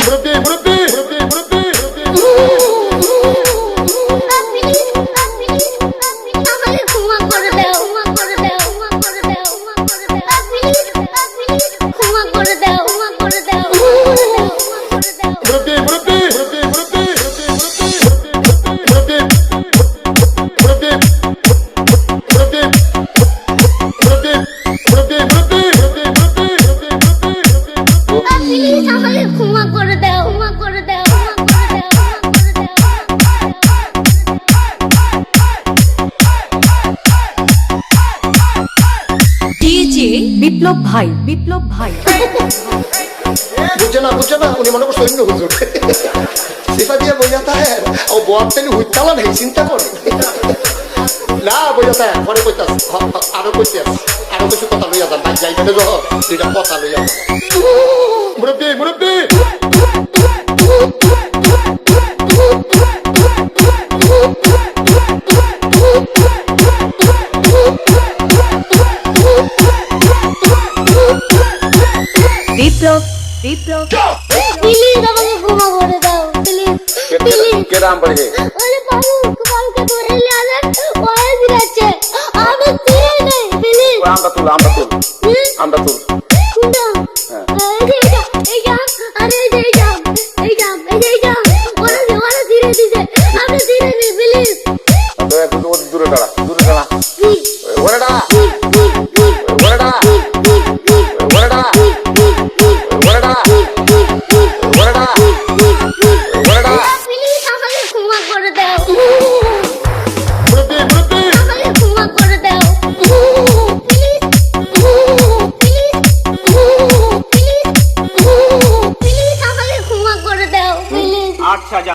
What up, team? What up, Murabbi. ক্ষমা করে দাও ক্ষমা করে দাও বিপ্লব ভাই বিপ্লব ভাই। বুঝছে না বুঝছে না উনি মনে করছে অন্য হুজুর। সিফা দিয়ে বইয়া থাকে ও বয়ার তেলি হুইতালা নেই চিন্তা করে। না বইয়া থাকে পরে কইতাস আরও কইতাস আরও কিছু কথা লইয়া যান ভাই যাইবে না যখন দুইটা কথা লইয়া যান। বিপ্লব বিপ্লব প্লিজ আমাকে ক্ষমা করে দাও প্লিজ প্লিজ কেরাম পড়ে ওরে বাবু কালকে ধরে নিয়ে আসেন ওরে দিচ্ছে আমি চিনি নেই প্লিজ আমরা তুল আমরা তুল। আমরা তুল। কোনটা এই যে এইটা এইটা আরে এই যে এইটা এইটা এই যে এইটা ওরে ওরে ধীরে দিছে। আমি চিনি নেই প্লিজ তো একটু ওর দূরে দাঁড়া দূরে দাঁড়া। প্লিজ দাঁড়া।